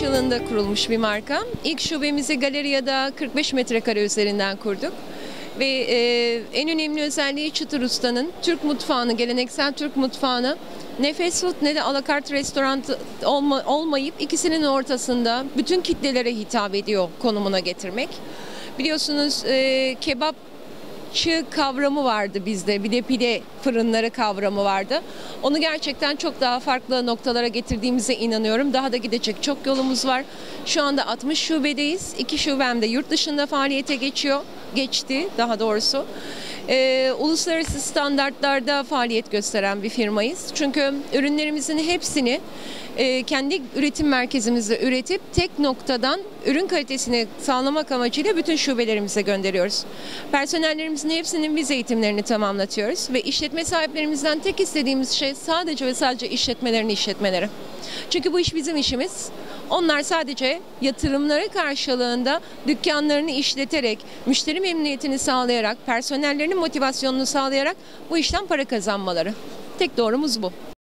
2003 yılında kurulmuş bir marka. İlk şubemizi Galeria'da 45 metrekare üzerinden kurduk. Ve e, en önemli özelliği Çıtır Usta'nın Türk mutfağını, geleneksel Türk mutfağını ne fast food ne de alakart restoran olma, olmayıp ikisinin ortasında bütün kitlelere hitap ediyor konumuna getirmek. Biliyorsunuz e, kebap çığ kavramı vardı bizde. Bir de pide fırınları kavramı vardı. Onu gerçekten çok daha farklı noktalara getirdiğimize inanıyorum. Daha da gidecek çok yolumuz var. Şu anda 60 şubedeyiz. İki şubem de yurt dışında faaliyete geçiyor. Geçti daha doğrusu. Ee, uluslararası standartlarda faaliyet gösteren bir firmayız. Çünkü ürünlerimizin hepsini e, kendi üretim merkezimizde üretip tek noktadan ürün kalitesini sağlamak amacıyla bütün şubelerimize gönderiyoruz. Personellerimizin hepsinin biz eğitimlerini tamamlatıyoruz ve işletme sahiplerimizden tek istediğimiz şey sadece ve sadece işletmelerini işletmeleri. Çünkü bu iş bizim işimiz. Onlar sadece yatırımları karşılığında dükkanlarını işleterek, müşteri memnuniyetini sağlayarak, personellerinin motivasyonunu sağlayarak bu işten para kazanmaları. Tek doğrumuz bu.